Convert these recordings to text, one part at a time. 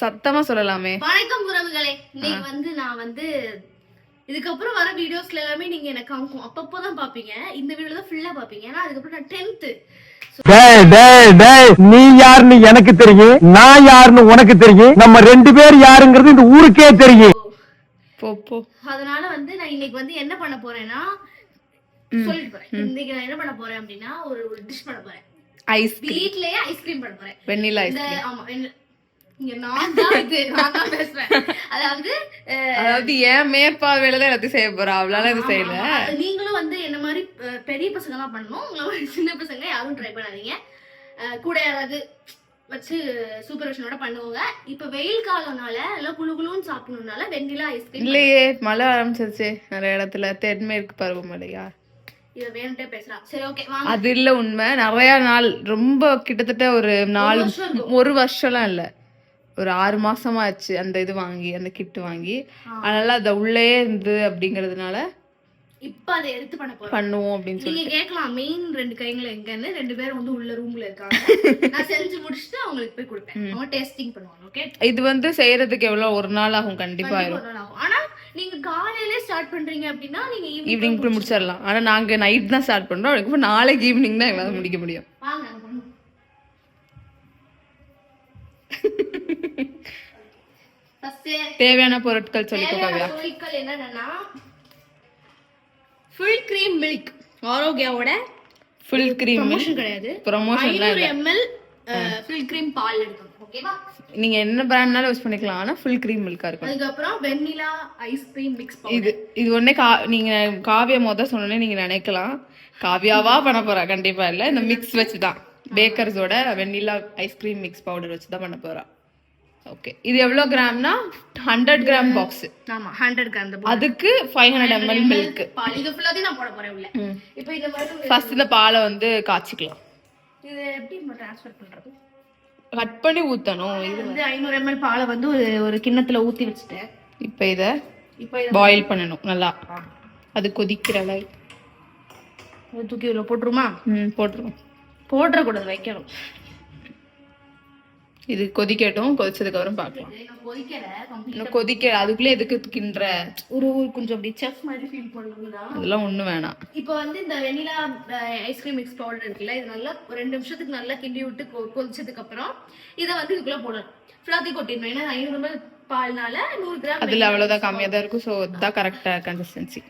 சத்தமா சொல்லலாமே. வணக்கம் உறவுகளே. இன்னைக்கு வந்து நான் வந்து இதுக்கப்புறம் வர வீடியோஸ்ல எல்லாமே நீங்க எனக்கு காமிக்கும். அப்பப்போதான் பாப்பீங்க இந்த வீடியோ தான் ஃபுல்லா பாப்பீங்க ஏன்னா அதுக்கப்புறம் நான் டென்த்து டேய் டேய் டேய் நீ யாருன்னு எனக்கு தெரியும். நான் யாருன்னு உனக்கு தெரியும். நம்ம ரெண்டு பேர் யாருங்கிறது இந்த ஊருக்கே தெரியும். போ போ. அதனால வந்து நான் இன்னைக்கு வந்து என்ன பண்ண போறேன்னா சொல்லிட்டு போறேன். இன்னைக்கு நான் என்ன பண்ண போறேன் அப்படின்னா ஒரு டிஷ் பண்ண போறேன். ஐஸ் வீட்லயே ஐஸ்கிரீம் பண்ண போறேன். வெண்ணிலா ஐஸ் இந்த ஆமா அதாவது ஏன் மேற்பார்வையில தான் எல்லாத்தையும் செய்ய போறா. அவளால இது செய்யல. நீங்களும் வந்து என்ன மாதிரி பெரிய பசங்க தான் பண்ணணும். உங்களை சின்ன பசங்க யாரும் ட்ரை பண்ணாதீங்க. கூட யாராவது வச்சு சூப்பர்விஷனோட பண்ணுவாங்க. இப்ப வெயில் காலம்னால எல்லாம் குளு குளுன்னு சாப்பிடணும்னால வெண்ணிலா ஐஸ்கிரீம் இல்லையே மழை ஆரம்பிச்சிருச்சு. நிறைய இடத்துல தென்மேற்கு பருவமழையா அது இல்ல உண்மை. நிறைய நாள் ரொம்ப கிட்டத்தட்ட ஒரு நாலு. ஒரு வருஷம்லாம் இல்ல. ஒரு ஆறு மாசமா ஆச்சு அந்த இது வாங்கி அந்த கிட் வாங்கி. அதனால அத உள்ளே இருந்து அப்படிங்கறதுனால இப்ப அதை எடுத்து பண்ண போறோம். பண்ணுவோம் அப்படின்னு சொல்லி நீங்க கேட்கலாம் மெயின் ரெண்டு கைங்களும் எங்கன்னு ரெண்டு பேரும் வந்து உள்ள ரூம்ல இருக்காங்க. நான் செஞ்சு முடிச்சுட்டு அவங்களுக்கு போய் கொடுப்பேன். அவங்க டேஸ்டிங் பண்ணுவாங்க ஓகே இது வந்து செய்யறதுக்கு எவ்வளவு ஒரு நாள் ஆகும் கண்டிப்பா ஆயிரும். ஆனா நீங்க காலையிலே ஸ்டார்ட் பண்றீங்க அப்படின்னா நீங்க ஈவினிங் போய் முடிச்சிடலாம். ஆனா நாங்க நைட் தான் ஸ்டார்ட் பண்றோம். அதுக்கப்புறம் நாளைக்கு ஈவினிங் தான் எங்களால முடிக்க முடியும். வாங்க தேவையான பொருட்கள் சொல்லிக்கோ பொருட்கள் என்னென்னா ஃபுல் கிரீம் மில்க் ஆரோக்கியாவோட ஃபுல் கிரீம் ப்ரமோஷன் கிடையாது. ப்ரமோஷன்லாம் ஐநூறு எம்எல் ஃபுல் கிரீம் பால் எடுக்கணும் ஓகேவா நீங்க என்ன பிராண்ட்னாலும் யூஸ் பண்ணிக்கலாம். ஆனா ஃபுல் கிரீம் மில்கா இருக்கும். அதுக்கப்புறம் வெண்ணிலா ஐஸ்கிரீம் மிக்ஸ் இது இது ஒண்ணே கா நீங்க காவியா மொத சொன்னோன்னே நீங்க நினைக்கலாம். காவியாவா பண்ண போறா? கண்டிப்பா இல்ல. இந்த மிக்ஸ் வச்சு தான் பேக்கர்ஸோட vanilla ice cream mix powder வச்சு தான் பண்ண போறா. ஓகே இது எவ்வளவு கிராம்னா? ஹண்ட்ரட் கிராம் பாக்ஸ் ஆமா ஹண்ட்ரட் கிராம் அதுக்கு ஃபைவ் ஹண்ட்ரட் எம்எல் மில்க் இது ஃபுல்லாத்தையும் நான் போட போறேன் உள்ள. இப்போ இந்த மாதிரி ஃபர்ஸ்ட் இந்த பாலை வந்து காய்ச்சிக்கலாம். இது எப்படி நம்ம ட்ரான்ஸ்ஃபர் பண்றது? கட் பண்ணி ஊத்தணும். இது வந்து ஐநூறு எம்எல் பாலை வந்து ஒரு ஒரு கிண்ணத்துல ஊத்தி வச்சுட்டேன். இப்போ இத இப்போ பாயில் பண்ணணும் நல்லா. அது கொதிக்கிற அளவு. தூக்கி உள்ள போட்டுருமா? ம் போட்டுருவோம். போட்டுறக்கூடாது வைக்கணும். இது கொதிக்கட்டும் கொதிச்சதுக்கு அப்புறம் பார்க்கலாம் நான் கொதிக்கல. complete இன்னும் கொதிக்க அதுக்குள்ளே எதுக்கு கிண்டுற ஒரு ஒரு கொஞ்சம் அப்படி செஃப் மாதிரி ஃபீல் பண்ணணும்னா அதெல்லாம் ஒண்ணும் வேணாம். இப்போ வந்து இந்த வெனிலா ஐஸ்கிரீம் மிக்ஸ் பவுடர் இருக்குல்ல இது நல்லா ஒரு ரெண்டு நிமிஷத்துக்கு நல்லா கிண்டி விட்டு கொ- கொதிச்சதுக்கு அப்புறம் இதை வந்து இதுக்குள்ள போடணும். ஃபுல்லாத்தையும் கொட்டிடணும். ஏன்னா ஐநூறு ml பால்னால நூறு கிராம் அதுல அவ்வளவுதான் கம்மியா தான் இருக்கும். ஸோ இதுதான் கரெக்டா கன்சிஸ்டன்சி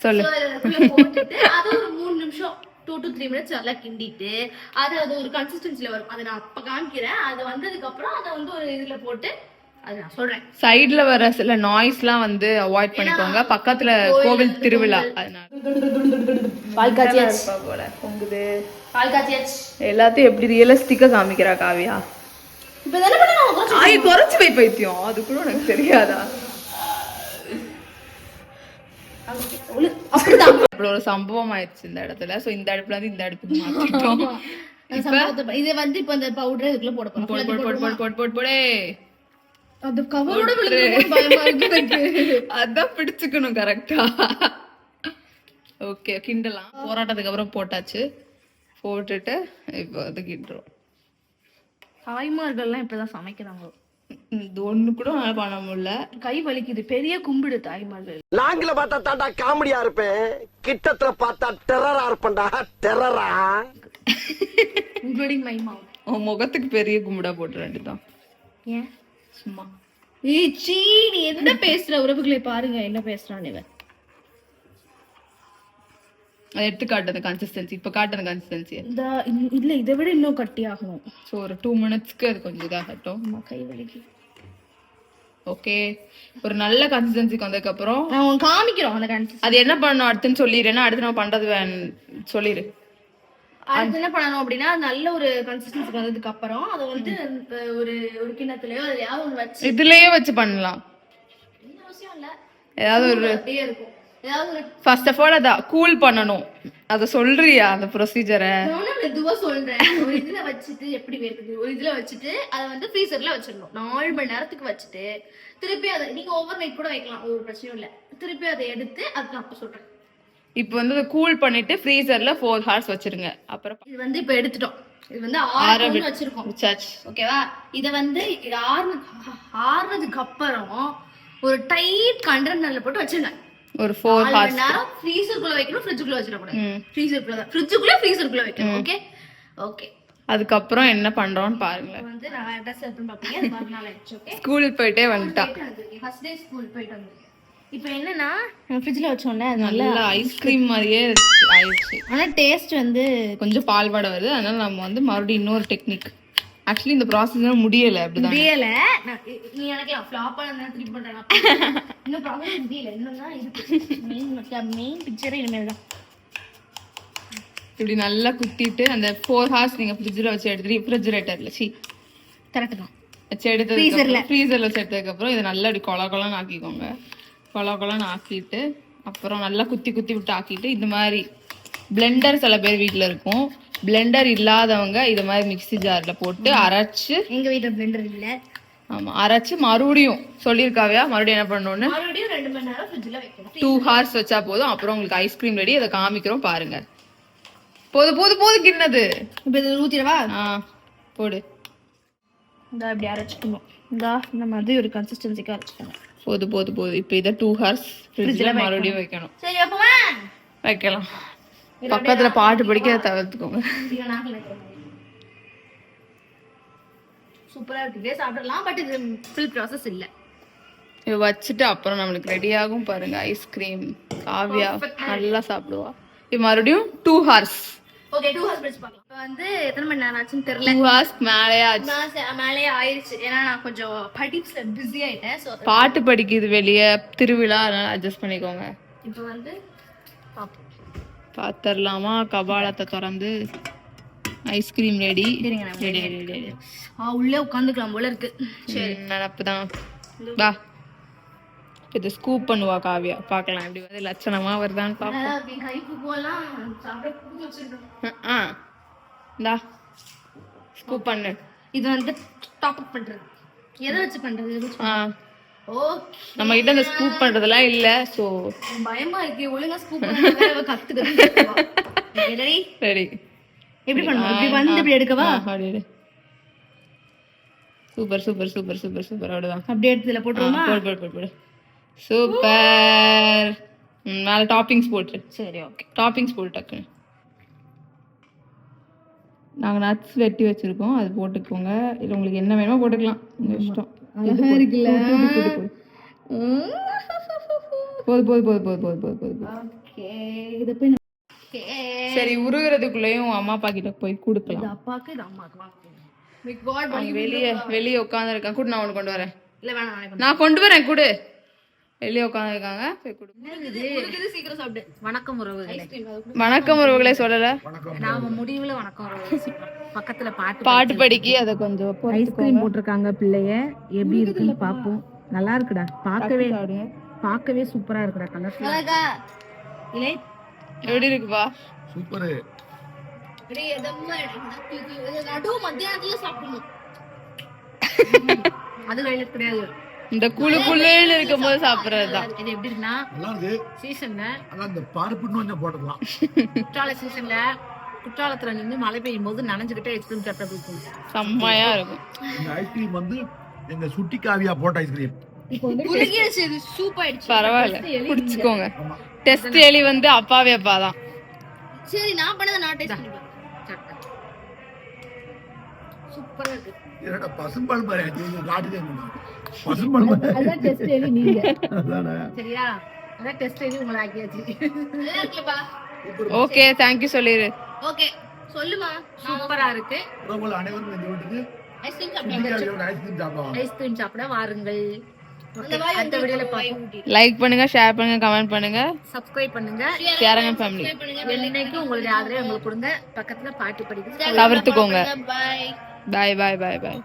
சொல்லு So, இதை அதுக்குள்ள போட்டுட்டு அது ஒரு மூணு நிமிஷம் டூ டு த்ரீ மினிட்ஸ் நல்லா கிண்டிட்டு அது அது ஒரு கன்சிஸ்டன்சில வரும். அதை நான் அப்ப காமிக்கிறேன். அது வந்ததுக்கு அப்புறம் அதை வந்து ஒரு இதுல போட்டு அது நான் சொல்றேன். சைடுல வர சில நாய்ஸ்லாம் வந்து அவாய்ட் பண்ணிக்கோங்க. பக்கத்துல கோவில் திருவிழா. அதனால. பால் பொங்குது. எல்லாத்தையும் எப்படி ரியலிஸ்டிக்கா காமிக்கிறா காவியா? இப்போ என்ன பண்ணணும்? ஆய் குறைச்சு போய் பைத்தியம். அது கூட உனக்கு தெரியாதா? ஒரு சம்பவம் ஆயிடுச்சு இந்த இடத்துல. சோ இந்த அடுப்புல இருந்து இந்த அடுப்புக்கு மாத்திட்டோம். இது வந்து இப்போ இந்த பவுடர் இதுக்குள்ள போட போறோம். போடு போடு போடு போடு போடு போடு அது கவரோட அதான் பிடிச்சுக்கணும் கரெக்டா ஓகே கிண்டலாம். போராட்டத்துக்கு அப்புறம் போட்டாச்சு. போட்டுட்டு இப்போ அது கிண்டுறோம். தாய்மார்கள்லாம் இப்படிதான் சமைக்கிறாங்க. இது ஒண்ணு கூட பண்ண முடியல. கை வலிக்குது. பெரிய கும்பிடு தாய்மார்கள் லாங்கில பார்த்தா தாண்டா காமெடியா இருப்பேன். கிட்டத்துல பார்த்தா டெரரா இருப்பேன்டா. டெரரா இன்க்ளூடிங் மை மாம் உன் முகத்துக்கு பெரிய கும்பிடா போட்டு வேண்டியதான் ஏன்? சும்மா. ஏய் சீ நீ என்ன பேசுற? உறவுகளை பாருங்க. என்ன பேசுறான் இவன்? அதை எடுத்து காட்டுது கன்சிஸ்டன்சி இப்போ காட்டுது கன்சிஸ்டன்சி இந்த இல்ல இதை விட இன்னும் கட்டி ஆகணும் ஸோ ஒரு டூ மினிட்ஸ்க்கு அது கொஞ்சம் இதாகட்டும். கை வலிக்கு. ஓகே ஒரு நல்ல கன்சிஸ்டன்சிக்கு வந்ததுக்கப்புறம் நான் காமிக்கிறோம் அந்த கன்சிஸ்டன்சி அது என்ன பண்ணணும் அடுத்துன்னு சொல்லிடுறேன்னா அடுத்து நம்ம பண்றது வேன் சொல்லிடு. அடுத்து என்ன பண்ணணும் அப்படின்னா நல்ல ஒரு கன்சிஸ்டன்சி வந்ததுக்கு அப்புறம் அதை வந்து ஒரு ஒரு கிண்ணத்துலயோ அதுலயாவது ஒன்று வச்சு இதுலயே வச்சு பண்ணலாம். எந்த அவசியம் இல்ல. ஏதாவது ஒரு அப்படியே இருக்கும். ஃபர்ஸ்ட் ஆஃப் ஆல் அதை கூல் பண்ணணும். அதை சொல்றியா அந்த ப்ரொசீஜரை நானும் மெதுவா சொல்றேன். ஒரு இதுல வச்சுட்டு எப்படி இருக்குது ஒரு இதுல வச்சுட்டு அதை வந்து ஃப்ரீசர்ல வச்சிடணும். நாலு மணி நேரத்துக்கு வச்சுட்டு திருப்பி அதை நீங்க ஓவர் நைட் கூட வைக்கலாம் ஒரு பிரச்சனையும் இல்ல. திருப்பி அதை எடுத்து அது நான் அப்ப சொல்றேன். இப்போ வந்து அதை கூல் பண்ணிட்டு ஃப்ரீசர்ல ஃபோர் ஹார்ஸ் வச்சிருங்க. அப்புறம் இது வந்து இப்போ எடுத்துட்டோம். இது வந்து ஆற வச்சிருக்கோம். ஓகேவா? இத வந்து இது ஆறுன ஆறுனதுக்கு அப்புறம் ஒரு டைட் கண்டெய்னர்ல போட்டு வச்சிருங்க. ஒரு ஃபோர் நாலு ஹார்ஸ் நேரம் ஃப்ரீசருக்குள்ள வைக்கணும் ஃப்ரிட்ஜுக்குள்ள வச்சிடக்கூடாது. ம். ஃப்ரீசருக்குள்ள தான். ஃப்ரிட்ஜுக்குள்ள ஃப்ரீசருக்குள்ள வைக்கணும் ஓகே ஓகே அதுக்கப்புறம் என்ன பண்றோம்னு பாருங்களேன் வந்து நான் அட்ரஸ் எடுத்து பார்ப்பீங்க. அது மறுநாள் ஆயிடுச்சு ஓகே ஸ்கூலுக்கு போயிட்டே வந்துட்டா. ஃபர்ஸ்ட் டே ஸ்கூல் போயிட்டு வந்திருக்கேன். இப்போ என்னன்னா ஃப்ரிட்ஜில் வச்சோன்னே அது நல்லா ஐஸ்கிரீம் மாதிரியே ஆயிடுச்சு. ஆனால் டேஸ்ட் வந்து கொஞ்சம் பால் வடை வருது. அதனால நம்ம வந்து மறுபடியும் இன்னொரு டெக்னிக் ஆக்சுவலி இந்த ப்ராசஸ் முடியல அப்படிதான். முடியல. நீ எனக்கு ஃப்ளாப் ஆனதுனால திருப்பி பண்றேன் இன்னும் ப்ராப்ளம் முடியல. இன்னும் தான் இருக்கு. மெயின் மெயின் பிக்சரே இனிமேல் தான் இப்படி நல்லா குத்திட்டு அந்த ஃபோர் ஹார்ஸ் நீங்க ஃப்ரிட்ஜில் வச்சு எடுத்துட்டு ரெஃப்ரிஜரேட்டர்ல சி. கரெக்ட் தான் வச்சு எடுத்தது ஃப்ரீசர்ல வச்சு எடுத்ததுக்கு அப்புறம் இதை நல்லா இப்படி கொல கொலன்னு ஆக்கிக்கோங்க. கொல கொலன்னு ஆக்கிட்டு அப்புறம் நல்லா குத்தி குத்தி விட்டு ஆக்கிட்டு இந்த மாதிரி பிளெண்டர் சில பேர் வீட்ல இருக்கும். பிளெண்டர் இல்லாதவங்க இது மாதிரி மிக்ஸி ஜார்ல போட்டு அரைச்சு எங்க வீட்டில் பிளெண்டர் இல்ல. ஆமா அரைச்சு மறுபடியும் சொல்லியிருக்காவியா? மறுபடியும் என்ன பண்ணணும்னு? மறுபடியும் ரெண்டு மணி நேரம் ஃப்ரிட்ஜில் வைக்கணும். டூ ஹார்ஸ் வச்சா போதும். அப்புறம் உங்களுக்கு ஐஸ்கிரீம் ரெடி அதை காமிக்கிறோம் பாருங்க. போது போது போது கிண்ணது. இப்போ இது ஊற்றிடவா ஆ போடு. இந்த இப்படி அரைச்சிக்கணும். இந்த இந்த மாதிரி ஒரு கன்சிஸ்டன்சிக்காக அரைச்சிக்கணும். போது போது போது. இப்போ இதை டூ ஹார்ஸ் ஃப்ரிட்ஜில் மறுபடியும் வைக்கணும். வைக்கலாம். பக்கத்துல பாட்டு படிக்க தவிர்த்துக்கோங்க. சூப்பராக இருக்கு. இதே சாப்பிடலாம் பட் இது ஃபுல் ப்ராசஸ் இல்லை. இதை வச்சுட்டு அப்புறம் நம்மளுக்கு ரெடி ஆகும் பாருங்க ஐஸ்கிரீம் காவியா நல்லா சாப்பிடுவா. இது மறுபடியும் two hours okay two hours படிச்சு பார்க்கலாம். இப்போ வந்து எத்தனை மணி நேரம் ஆச்சுன்னு தெரியல. டூ ஹார்ஸ் மேலே ஆச்சு. மேலே ஆயிருச்சு. ஏன்னா நான் கொஞ்சம் படிப்ஸ்ல பிஸி ஆயிட்டேன் ஸோ பாட்டு படிக்குது வெளியே திருவிழா அதனால அட்ஜஸ்ட் பண்ணிக்கோங்க. இப்போ வந்து பார்ப்போம் பார்த்துடலாமா கபாலத்தை திறந்து. Ice cream ready ready ready ஆ உள்ளே உட்காந்துக்கலாம் போல இருக்கு. சரி. நினப்பு தான் வா. இது ஸ்கூப் பண்ணுவா காவியா. பார்க்கலாம் எப்படி வந்து லட்சணமா வருதான்னு பார்ப்போம். ஆ இந்தா ஸ்கூப் பண்ணு. இது வந்து டாப் அப் பண்றது. எதை வச்சு பண்றது? ஆ. நம்ம கிட்ட இந்த ஸ்கூப் பண்றதெல்லாம் இல்ல சோ பயமா இருக்கு. ஒழுங்கா ஸ்கூப் பண்ண கத்துக்கிறேன் ரெடி ரெடி எப்படி பண்ணுவோம் இப்படி வந்து இப்படி எடுக்கவா super super super super super அவ்வளவுதான் அப்படியே எடுத்து இதுல போட்டுருவோமா போடு போடு போடு போடு சூப்பர் மேல டாப்பிங்ஸ் போட்டு சரி ஓகே டாப்பிங்ஸ் போட்டு டக்குன்னு நாங்க நட்ஸ் வெட்டி வச்சிருக்கோம் அது போட்டுக்கோங்க இல்ல உங்களுக்கு என்ன வேணுமோ போட்டுக்கலாம் உங்க இஷ்டம் அழகா இருக்குல்ல போது போது போது போது போது போது போது போது ஓகே இது போய் சரி உருகுறதுக்குள்ளேயும் அம்மா அப்பா கிட்ட போய் கொடுக்கலாம். அப்பாக்கு இது அம்மாக்கு. வெளியே வெளியே உட்காந்துருக்காங்க கூட நான் உனக்கு கொண்டு வரேன். இல்ல வேணாம் நான் கொண்டு வரேன் கொடு. வெளியே உட்காந்துருக்காங்க போய் கொடு. இருக்குது சீக்கிரம் சாப்பிடு? வணக்கம் உறவுகளே. ஐஸ்கிரீம் அது கூட வணக்கம் உறவுகளே சொல்லல. நாம முடிவுல வணக்கம். பக்கத்துல பாட்டு பாட்டு படிக்கி அதை கொஞ்சம் ஐஸ்கிரீம் போட்டிருக்காங்க பிள்ளைய. எப்படி இருக்குன்னு பாப்போம். நல்லா இருக்குடா. பார்க்கவே பார்க்கவே சூப்பரா இருக்குடா. கலர் எப்படி இருக்குப்பா? சூப்பரு. அப்படியே எதமா இது? நடு மத்தியானத்துல சாப்பிடணும். அது ஹைலைட் கிடையாது. இந்த குழு குழுன்னு இருக்கும்போது சாப்பிடுறதுதான் இது எப்படி இருக்குன்னா நல்லா இருக்கு சீசன்ல ஆனா இந்த பருப்புன்னு கொஞ்சம் போட்டுக்கலாம். குற்றால சீசன்ல குற்றாலத்துல நின்று மழை பெய்யும் போது நனைஞ்சுக்கிட்டே ஐஸ்கிரீம் சாப்பிட்டா பிடிக்கும் செம்மையா இருக்கும். இந்த ஐஸ்கிரீம் வந்து எங்க சுட்டி காவியா போட்ட ஐஸ்கிரீம் சூப் ஆயிடுச்சு. பரவாயில்ல. குடிச்சுக்கோங்க. டெஸ்ட் எலி வந்து அப்பாவே அப்பா தான் சரி நான் பண்ணதை நான் டேஸ்ட் பண்ணி பார்க்கிறேன். சூப்பரா இருக்கு. என்னடா பசும்பால் பாரு நீங்க காட்டுதே பசும்பால் பாரு அதான் டெஸ்ட் எழுதி நீங்க. அதானே? சரியா? அதான் டெஸ்ட் எழுதி உங்களை ஆக்கியாச்சு. இருக்குப்பா ஓகே தேங்க்யூ சொல்லிடு ஓகே சொல்லுமா. சூப்பரா இருக்கு. இந்த வீட்டுக்கு ஐஸ்கிரீம் ஐஸ்கிரீம் சாப்பிட வாருங்கள். அடுத்த வீடியோல. லைக் பண்ணுங்க ஷேர் பண்ணுங்க கமெண்ட் பண்ணுங்க. சப்ஸ்கிரைப் பண்ணுங்க. சேரங்க ஃபேமிலி என்னைக்கு உங்களுடைய ஆதரவை உங்களுக்கு கொடுங்க. பக்கத்துல பாட்டு படிக்க தவிர்த்துக்கோங்க. பாய் பாய் பாய் பாய்